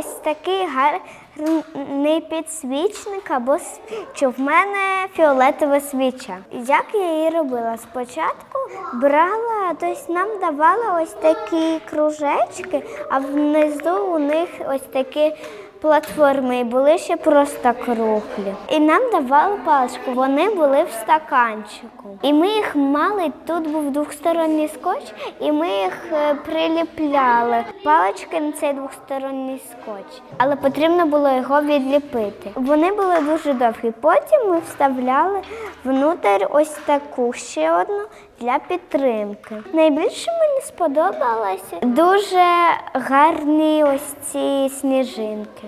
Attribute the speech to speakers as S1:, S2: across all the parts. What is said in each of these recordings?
S1: ось такий гарний підсвічник або свічу. В мене фіолетова свіча. Як я її робила? Спочатку брала, тобто нам давали ось такі кружечки, а внизу у них ось такі платформи і були ще просто круглі. І нам давали паличку, вони були в стаканчику. І ми їх мали, тут був двосторонній скотч, і ми їх е, приліпляли. Палички на цей двосторонній скотч. Але потрібно було його відліпити. Вони були дуже довгі. Потім ми вставляли внутрі ось таку ще одну для підтримки. Найбільше мені сподобалося дуже гарні ось ці сніжинки.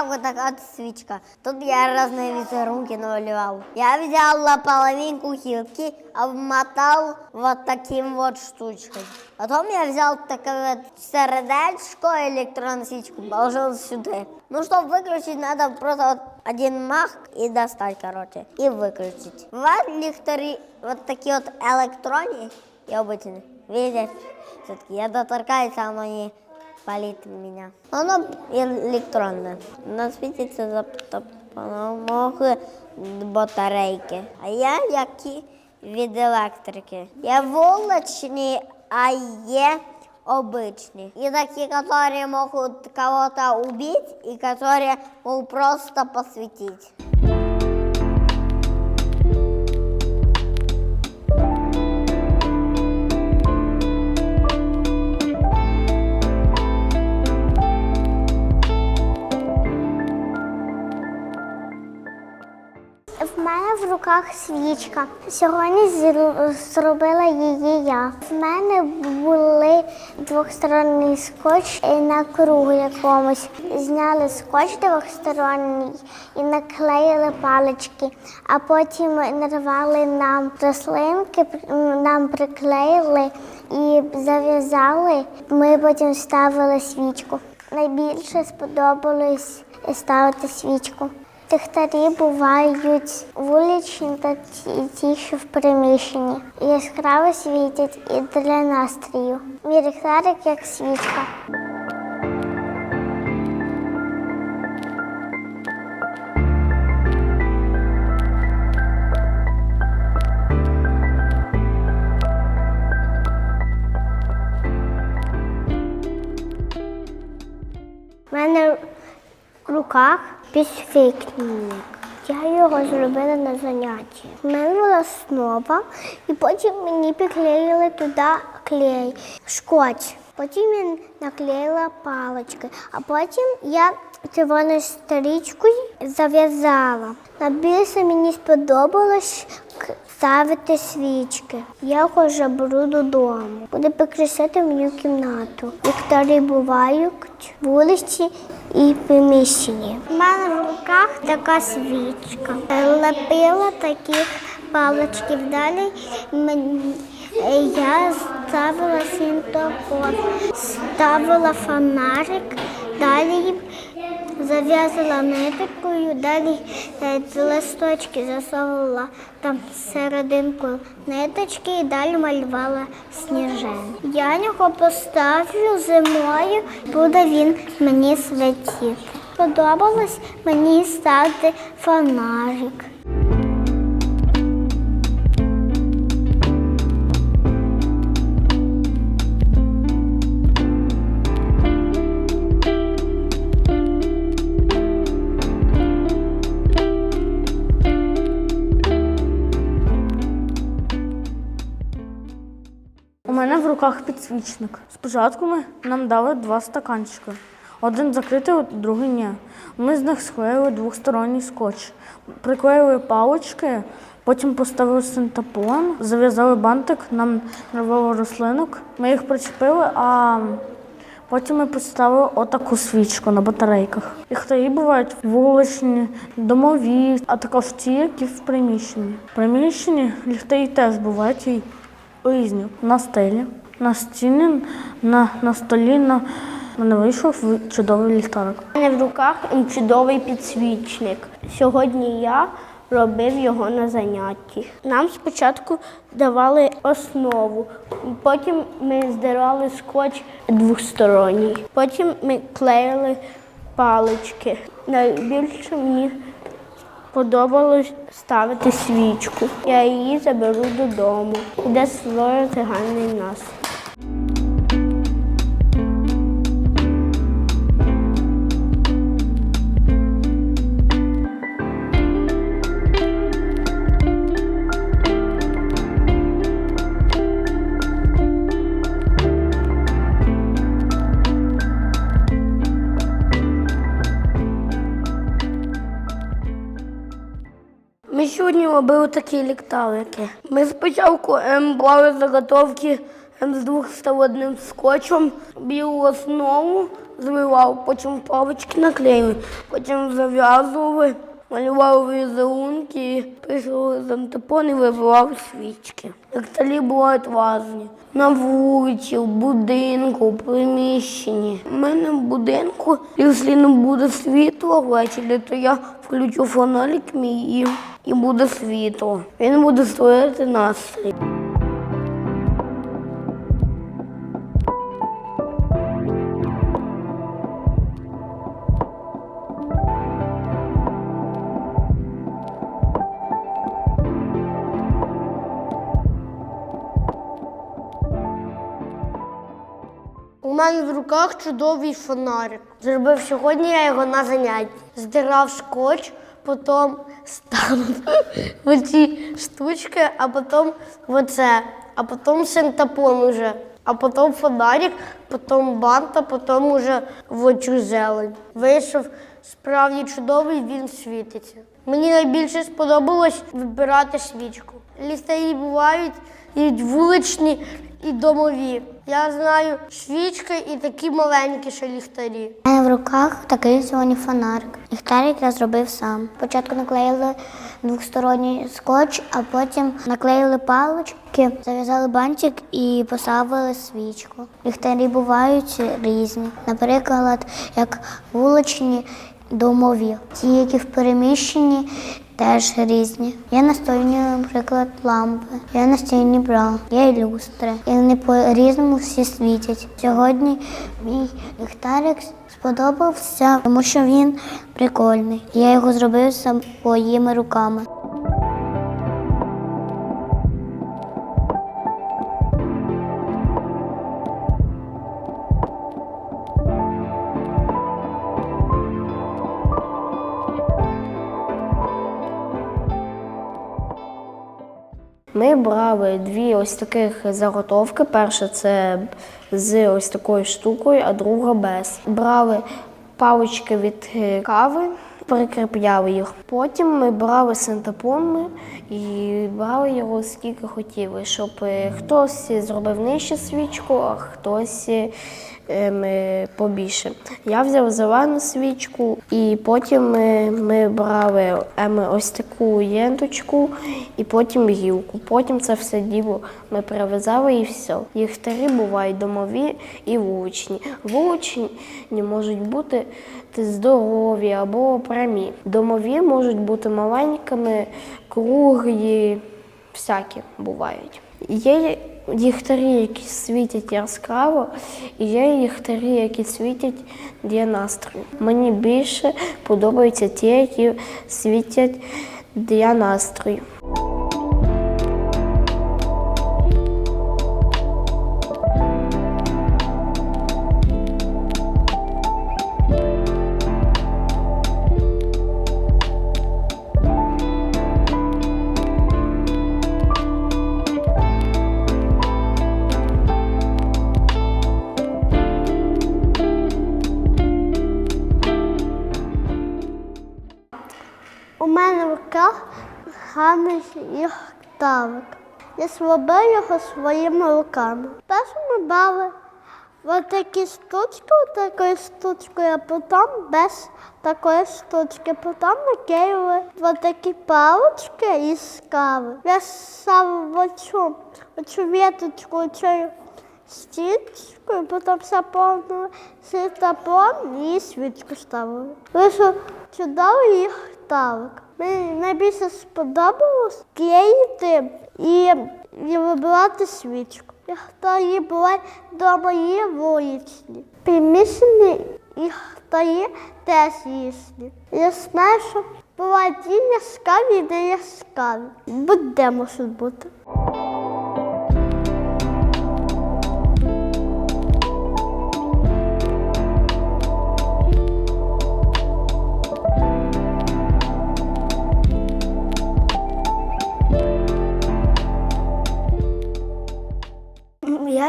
S2: Руках вот такая вот свечка. Тут я разные визерунки намалевал. Я взял половинку хилки, обмотал вот таким вот штучкой. Потом я взял такое вот сердечко, электронную свечку, положил сюда. Ну, чтобы выключить, надо просто вот один мах и достать, короче, и выключить. Вот ліхтарі, вот такие вот электронные и обычные. Видите, все-таки я доторкаюсь, а не палит меня. Оно электронное. Оно светится за допомогою батарейки. А я які від електрики. Є вуличні, а є обичні. І такі, які можуть кого-то убить, і які можуть просто посвітити.
S1: Руках свічка. Сьогодні зробила її я. В мене були двосторонній скотч на кругу якомусь. Зняли скотч двосторонній і наклеїли палички, а потім нарвали нам рослинки, нам приклеїли і зав'язали. Ми потім ставили свічку. Найбільше сподобалось ставити свічку. Ліхтарі бувають вуличні та ті, що в приміщенні. Яскраво світять і для настрою. Мій як свічка. У мене в руках підсвітник. Я його зробила на занятті. У мене була основа, і потім мені приклеїли туди клей, скотч. Потім я наклеїла палички, а потім я червоною стрічкою зав'язала. Найбільше мені сподобалось ставити свічки. Я вже беру додому. Буду прикрашати мою кімнату. Ліхтарі бувають вулиці і приміщення. У мене в руках така свічка. Лепила такі палички вдалі. Я ставила синтофон, ставила фонарик, далі зав'язала нитикою, далі е, ці листочки засовувала там серединку ниточки і далі малювала сніжин. Я його поставлю зимою, буде він мені світити. Подобалось мені ставити фонарик.
S3: Руках підсвічник. Спочатку ми нам дали два стаканчики. Один закритий, другий ні. Ми з них склеїли двосторонній скотч, приклеїли палички, потім поставили синтепон, зав'язали бантик, нам нарвало рослинок. Ми їх причепили, а потім ми поставили отаку свічку на батарейках. Ліхтарі бувають вуличні, домові, а також ті, які в приміщенні. В приміщенні ліхтарі теж бувають і різні. На стелі, на стіні, на, на столі, на мене вийшов чудовий ліхтарик.
S4: У мене в руках чудовий підсвічник. Сьогодні я робив його на занятті. Нам спочатку давали основу, потім ми здирали скотч двосторонній, потім ми клеїли палички. Найбільше мені подобалось ставити свічку. Я її заберу додому, де створити гарний настрій.
S5: Ми сьогодні робили такі лікталики. Ми спочатку ем, брали заготовки ем, з двохсторонним скотчем, білу основу зливав, потім палички наклеїли, потім зав'язували, малювали візерунки, прийшов з антипон і вибивав свічки. Ліхтарі бувають різні. На вулиці, в будинку, в приміщенні. У мене в будинку, якщо не буде світла ввечері, то я включу фонарик мій і буде світло. Він буде створити настрій. Мене в руках чудовий фонарик. Зробив сьогодні я його на занятті. Здирав скотч, потім ставив в оці штучки, а потім в оце, а потім синтепон уже, а потім фонарик, потім бант, а потім уже в оцю зелень. Вийшов справді чудовий, він світиться. Мені найбільше сподобалось вибирати свічку. Ліхтарі бувають і вуличні, і домові. Я знаю свічки і такі маленькі ще ліхтарі.
S6: У мене в руках такий сьогодні фонарик. Ліхтарик я зробив сам. Спочатку наклеїли двосторонній скотч, а потім наклеїли палички, зав'язали бантик і поставили свічку. Ліхтарі бувають різні. Наприклад, як вуличні домові. Ті, які в переміщенні, теж різні. Є настольні, наприклад, лампи, є настільні бра, є люстри. І вони по-різному всі світять. Сьогодні мій ліхтарик сподобався, тому що він прикольний. Я його зробив своїми руками.
S5: Ми дві ось таких заготовки. Перша це з ось такою штукою, а друга без. Брали палички від е, кави, прикріпляли їх. Потім ми брали синтепон і брали його скільки хотіли, щоб е, хтось зробив нижче свічку, а хтось е, побільше. Я взяв зелену свічку, і потім е, ми брали ем, ось таку єнточку і потім гілку. Потім це все діло ми прив'язали і все. Ліхтарі бувають домові і вуличні. Вуличні можуть бути здорові або прямі. Домові можуть бути маленькими, круглі, всякі бувають. Є ліхтарі, які світять яскраво, і є ліхтарі, які світять для настрою. Мені більше подобаються ті, які світять для настрою.
S4: Гарний ліхтарик. Я зробив його своїми руками. Перше ми брали Вот такі штучки, такою штучкою, а потім без такої штучки. Потім наклеїли такі палочки із кави. Я сам оцю, оцю веточку, оцю стічкою, потім заповнили ситопон і свічку ставили. Вийшов чудовий ліхтарик. Мені найбільше сподобалось клеїти і, і вибирати свічку. Ліхтарі були до моєї вуличні. Приміщені ліхтарі теж їсні. Я знаю, що бувають і яскраві, і не яскраві. Будь-де можуть бути.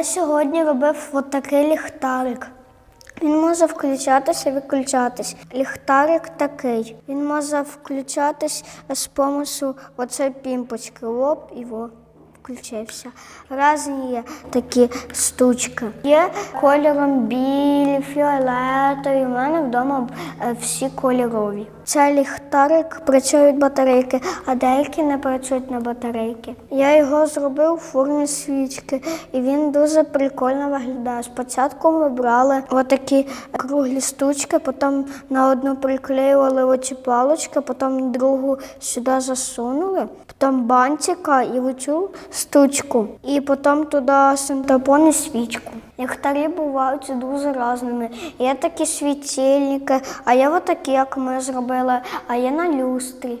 S7: Я сьогодні робив отакий ліхтарик. Він може включатися і виключатись. Ліхтарик такий. Він може включатись з допомогою оцей пімпочки. Лоп і во. Включився. Разні є такі штучки. Є кольором білі, фіолетові. У мене вдома е, всі кольорові. Цей ліхтарик працює від батарейки, а деякі не працюють на батарейки. Я його зробив у формі свічки, і він дуже прикольно виглядає. Спочатку ми брали отакі круглі штучки, потім на одну приклеювали оці палочки, потім другу сюди засунули, потім банчика і оцю стучку. і потім туди синтепон і свічку. Ліхтарі бувають дуже різними. Є такі світильники, а є отакі, як ми зробили, а є на люстрі.